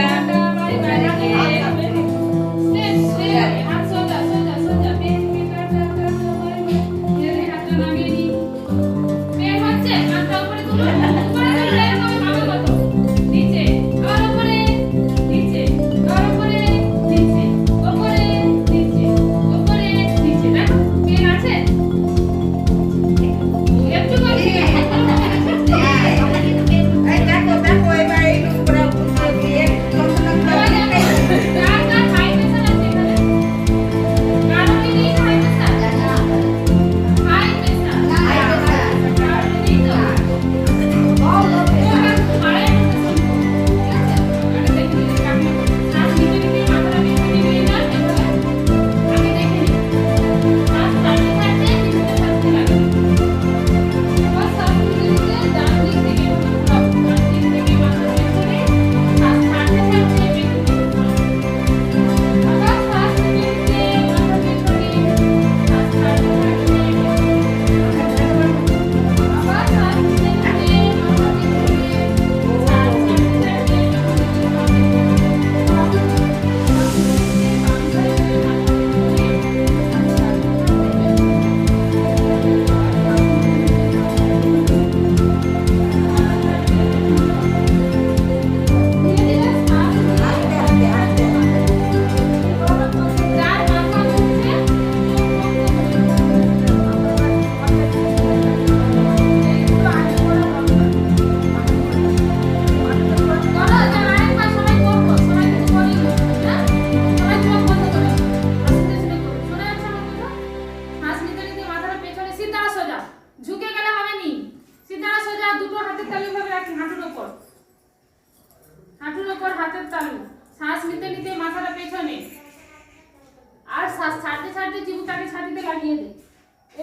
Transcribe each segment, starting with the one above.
একটু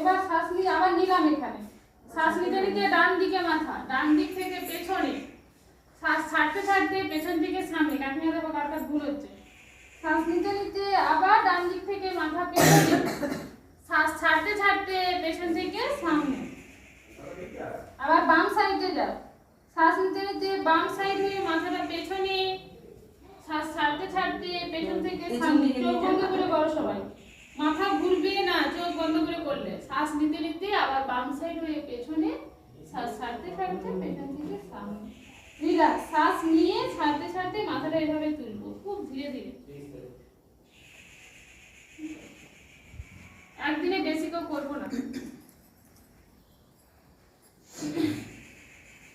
এবার শ্বাস নিয়ে আবার নিলাম এখানে। শ্বাস নিতে নিতে ডান দিকে মাথা ডান দিক থেকে পেছনে। শ্বাস ছাড়তে ছাড়তে পেছন দিকে সামনে দেখো কার কার ভুল হচ্ছে। শ্বাস নিতে নিতে আবার ডান দিক থেকে মাথা পেছনে শ্বাস ছাড়তে ছাড়তে পেছন থেকে সামনে। আবার বাম সাইডে যাও। শ্বাস নিতে নিতে বাম সাইড হয়ে মাথাটা পেছনে শ্বাস ছাড়তে ছাড়তে পেছন থেকে সামনে। চোখ বন্ধ করে করো সবাই। ঘুরবে না, চোখ বন্ধ করে করলে শ্বাস নিতে নিতে আবার বাম সাইড হয়ে পেছনে শ্বাস ছাড়তে ছাড়তে পেছন থেকে সামনে। রিলাক্স শ্বাস নিয়ে ছাড়তে ছাড়তে মাথাটা এভাবে তুলবো। খুব ধীরে ধীরে একদিনে বেশি কেউ করব না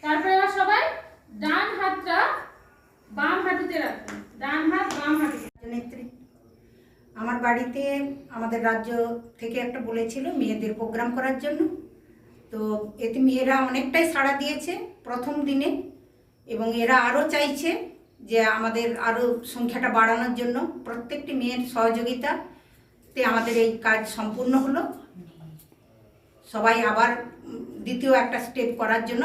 তারপরে এবার সবাই ডান হাতটা বাম হাঁটুতে রাখবেন ডান হাত বাম হাঁটুতে নেত্রী আমার বাড়িতে আমাদের রাজ্য থেকে একটা বলেছিল মেয়েদের প্রোগ্রাম করার জন্য। তো এতে মেয়েরা অনেকটাই সাড়া দিয়েছে প্রথম দিনে এবং এরা আরও চাইছে যে আমাদের আরও সংখ্যাটা বাড়ানোর জন্য। প্রত্যেকটি মেয়ের সহযোগিতাতে আমাদের এই কাজ সম্পূর্ণ হলো। সবাই আবার দ্বিতীয় একটা স্টেপ করার জন্য